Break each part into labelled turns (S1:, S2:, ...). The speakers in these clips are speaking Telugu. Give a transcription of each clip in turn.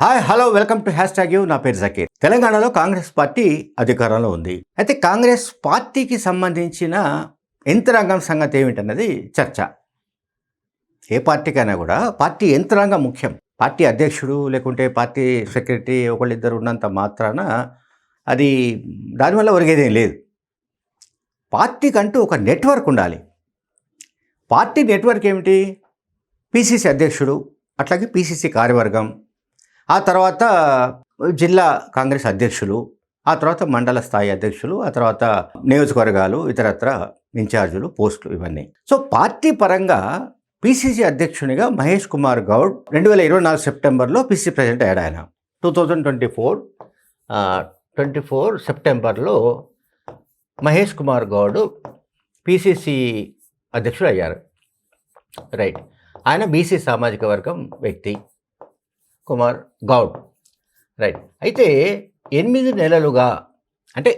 S1: Hi hello welcome to hashtag you నా పేరు జకీర్. తెలంగాణలో కాంగ్రెస్ పార్టీ అధికారంలో ఉంది. అయితే కాంగ్రెస్ పార్టీకి సంబంధించిన యంత్రాంగం సంగతి ఏమిటన్నది చర్చ. ఏ పార్టీకైనా కూడా పార్టీ యంత్రాంగం ముఖ్యం. పార్టీ అధ్యక్షుడు లేకుంటే పార్టీ సెక్రటరీ ఒకళ్ళిద్దరు ఉన్నంత మాత్రాన అది దానివల్ల ఒరిగేదేం లేదు. పార్టీకంటూ ఒక నెట్వర్క్ ఉండాలి. పార్టీ నెట్వర్క్ ఏమిటి? పిసిసి అధ్యక్షుడు అట్లాగే పిసిసి కార్యవర్గం ఆ తర్వాత జిల్లా కాంగ్రెస్ అధ్యక్షులు ఆ తర్వాత మండల స్థాయి అధ్యక్షులు ఆ తర్వాత నియోజకవర్గాలు ఇతరత్ర ఇన్ఛార్జీలు పోస్టులు ఇవన్నీ. సో పార్టీ పరంగా పిసిసి అధ్యక్షునిగా మహేష్ కుమార్ గౌడ్ రెండు వేల ఇరవై నాలుగు సెప్టెంబర్లో పిసిసి ప్రెసిడెంట్ అయ్యాడు ఆయన. Two thousand twenty four twenty four సెప్టెంబర్లో మహేష్ కుమార్ గౌడ్ పిసిసి అధ్యక్షుడు అయ్యారు. రైట్. ఆయన బీసీ సామాజిక వర్గం వ్యక్తి. కుమార్ గౌడ్. రైట్. అయితే ఎనిమిది నెలలుగా అంటే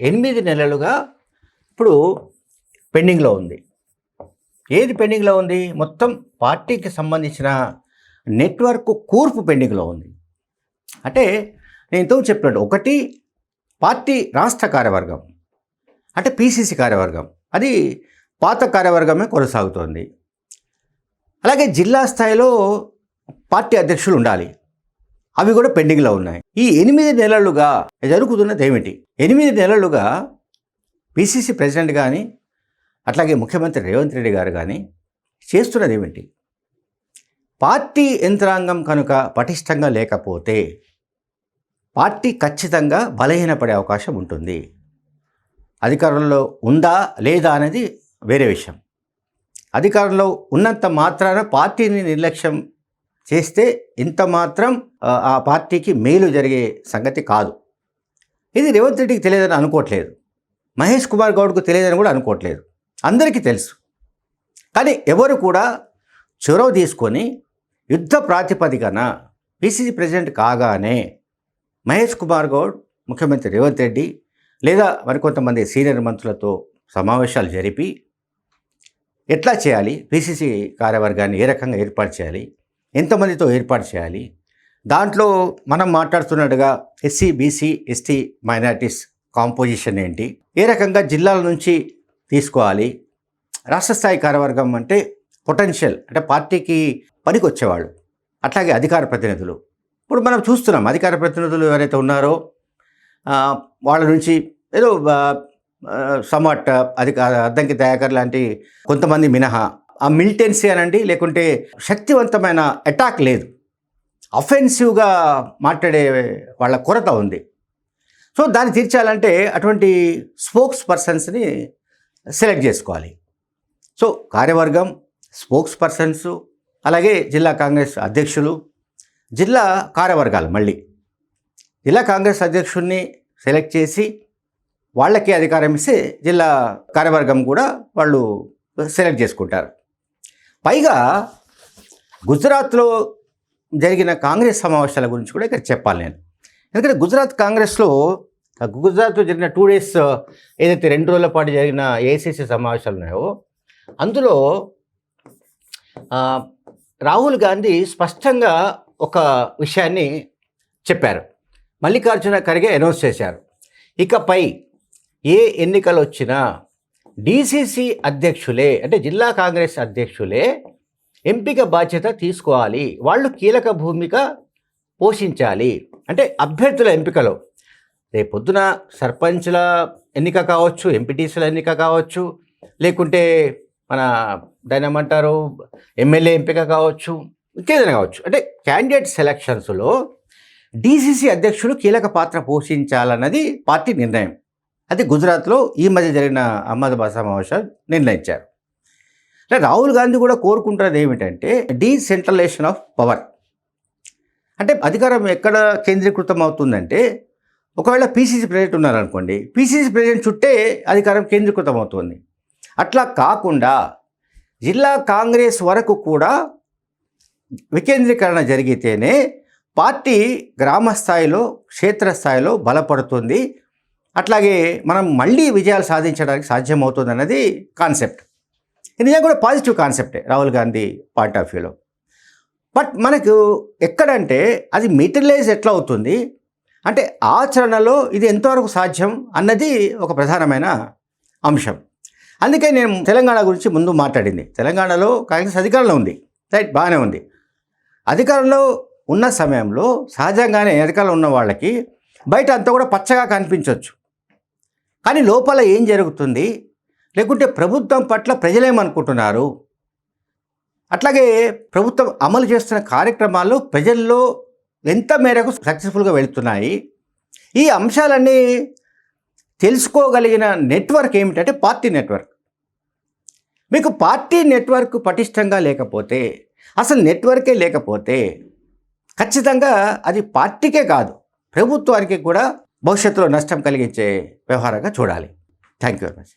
S1: ఎనిమిది నెలలుగా ఇప్పుడు పెండింగ్లో ఉంది. ఏది పెండింగ్లో ఉంది? మొత్తం పార్టీకి సంబంధించిన నెట్వర్క్ కూర్పు పెండింగ్లో ఉంది. అంటే నేను ఇంతకు చెప్పినట్టు ఒకటి పార్టీ రాష్ట్ర కార్యవర్గం అంటే పీసీసీ కార్యవర్గం. అది పాత కార్యవర్గమే కొనసాగుతోంది. అలాగే జిల్లా స్థాయిలో పార్టీ అధ్యక్షులు ఉండాలి. అవి కూడా పెండింగ్లో ఉన్నాయి. ఈ ఎనిమిది నెలలుగా జరుగుతున్నది ఏమిటి? ఎనిమిది నెలలుగా పిసిసి ప్రెసిడెంట్ కానీ అట్లాగే ముఖ్యమంత్రి రేవంత్ రెడ్డి గారు కానీ చేస్తున్నది ఏమిటి? పార్టీ యంత్రాంగం కనుక పటిష్టంగా లేకపోతే పార్టీ ఖచ్చితంగా బలహీనపడే అవకాశం ఉంటుంది. అధికారంలో ఉందా లేదా అనేది వేరే విషయం. అధికారంలో ఉన్నంత మాత్రాన పార్టీని నిర్లక్ష్యం చేస్తే ఇంత మాత్రం ఆ, పార్టీకి మేలు జరిగే సంగతి కాదు. ఇది రేవంత్ రెడ్డికి తెలియదని అనుకోవట్లేదు. మహేష్ కుమార్ గౌడ్కు తెలియదని కూడా అనుకోవట్లేదు. అందరికీ తెలుసు. కానీ ఎవరు కూడా చొరవ తీసుకొని యుద్ధ ప్రాతిపదికన పిసిసి ప్రెసిడెంట్ కాగానే మహేష్ కుమార్ గౌడ్ ముఖ్యమంత్రి రేవంత్ రెడ్డి లేదా మరికొంతమంది సీనియర్ మంత్రులతో సమావేశాలు జరిపి ఎట్లా చేయాలి? పిసిసి కార్యవర్గాన్ని ఏ రకంగా ఏర్పాటు చేయాలి? ఎంతమందితో ఏర్పాటు చేయాలి? దాంట్లో మనం మాట్లాడుతున్నట్టుగా SC BC ST minorities composition ఏంటి? ఏ రకంగా జిల్లాల నుంచి తీసుకోవాలి? రాష్ట్ర స్థాయి కార్యవర్గం అంటే పొటెన్షియల్ అంటే పార్టీకి పనికి వచ్చేవాళ్ళు అట్లాగే అధికార ప్రతినిధులు. ఇప్పుడు మనం చూస్తున్నాం అధికార ప్రతినిధులు ఎవరైతే ఉన్నారో వాళ్ళ నుంచి ఏదో సమాట్ అధిక అద్దంకి దయాకర్ లాంటి కొంతమంది మినహా ఆ మిలిటెన్సీ అనండి లేకుంటే శక్తివంతమైన అటాక్ లేదు. అఫెన్సివ్గా మాట్లాడే వాళ్ళ కొరత ఉంది. సో దాన్ని తీర్చాలంటే అటువంటి స్పోక్స్ పర్సన్స్ని సెలెక్ట్ చేసుకోవాలి. సో కార్యవర్గం స్పోక్స్ పర్సన్స్ అలాగే జిల్లా కాంగ్రెస్ అధ్యక్షులు జిల్లా కార్యవర్గాలు మళ్ళీ. జిల్లా కాంగ్రెస్ అధ్యక్షుడిని సెలెక్ట్ చేసి వాళ్ళకి అధికారం ఇస్తే జిల్లా కార్యవర్గం కూడా వాళ్ళు సెలెక్ట్ చేసుకుంటారు. పైగా గుజరాత్లో జరిగిన కాంగ్రెస్ సమావేశాల గురించి కూడా ఇక్కడ చెప్పాలి నేను. ఎందుకంటే గుజరాత్ కాంగ్రెస్లో గుజరాత్లో జరిగిన టూ డేస్ ఏదైతే రెండు రోజుల పాటు జరిగిన ఏసీసీ సమావేశాలు ఉన్నాయో అందులో రాహుల్ గాంధీ స్పష్టంగా ఒక విషయాన్ని చెప్పారు. మల్లికార్జున ఖర్గే అనౌన్స్ చేశారు. ఇకపై ఏ ఎన్నికలు వచ్చినా డీసీసీ అధ్యక్షులే అంటే జిల్లా కాంగ్రెస్ అధ్యక్షులే ఎంపిక బాధ్యత తీసుకోవాలి. వాళ్ళు కీలక భూమిక పోషించాలి. అంటే అభ్యర్థుల ఎంపికలో. రేపొద్దున సర్పంచ్ల ఎన్నిక కావచ్చు ఎంపీటీసీల ఎన్నిక కావచ్చు లేకుంటే మన దానేమంటారు ఎమ్మెల్యే ఎంపిక కావచ్చు ఇంకేదైనా కావచ్చు. అంటే క్యాండిడేట్ సెలక్షన్స్లో డీసీసీ అధ్యక్షులు కీలక పాత్ర పోషించాలన్నది పార్టీ నిర్ణయం. అది గుజరాత్లో ఈ మధ్య జరిగిన అహ్మదాబాద్ సమావేశాలు నిర్ణయించారు. రాహుల్ గాంధీ కూడా కోరుకుంటున్నది ఏమిటంటే డీసెంట్రలైజేషన్ ఆఫ్ పవర్. అంటే అధికారం ఎక్కడ కేంద్రీకృతం అవుతుందంటే ఒకవేళ పీసీసీ ప్రెసిడెంట్ ఉన్నారనుకోండి పీసీసీ ప్రెసిడెంట్ చుట్టే అధికారం కేంద్రీకృతం అవుతుంది. అట్లా కాకుండా జిల్లా కాంగ్రెస్ వరకు కూడా వికేంద్రీకరణ జరిగితేనే పార్టీ గ్రామ స్థాయిలో క్షేత్రస్థాయిలో బలపడుతుంది. అట్లాగే మనం మళ్ళీ విజయాలు సాధించడానికి సాధ్యమవుతుంది అన్నది కాన్సెప్ట్. ఇది నిజంగా కూడా పాజిటివ్ కాన్సెప్టే రాహుల్ గాంధీ పాయింట్ ఆఫ్ వ్యూలో. బట్ మనకు ఎక్కడంటే అది మెటీరియలైజ్ ఎట్లా అవుతుంది అంటే ఆచరణలో ఇది ఎంతవరకు సాధ్యం అన్నది ఒక ప్రధానమైన అంశం. అందుకే నేను తెలంగాణ గురించి ముందు మాట్లాడింది. తెలంగాణలో కాంగ్రెస్ అధికారంలో ఉంది. రైట్ బాగానే ఉంది. అధికారంలో ఉన్న సమయంలో సహజంగానే అధికారంలో ఉన్న వాళ్ళకి బయట అంతా కూడా పచ్చగా కనిపించవచ్చు కానీ లోపల ఏం జరుగుతుంది? లేకుంటే ప్రభుత్వం పట్ల ప్రజలేమనుకుంటున్నారు? అట్లాగే ప్రభుత్వం అమలు చేస్తున్న కార్యక్రమాలు ప్రజల్లో ఎంత మేరకు సక్సెస్ఫుల్గా వెళుతున్నాయి? ఈ అంశాలన్నీ తెలుసుకోగలిగిన నెట్వర్క్ ఏమిటంటే పార్టీ నెట్వర్క్. మీకు పార్టీ నెట్వర్క్ పటిష్టంగా లేకపోతే అసలు నెట్వర్కే లేకపోతే ఖచ్చితంగా అది పార్టీకే కాదు ప్రభుత్వానికి కూడా భవిష్యత్తులో నష్టం కలిగించే వ్యవహారంగా చూడాలి. Thank you very much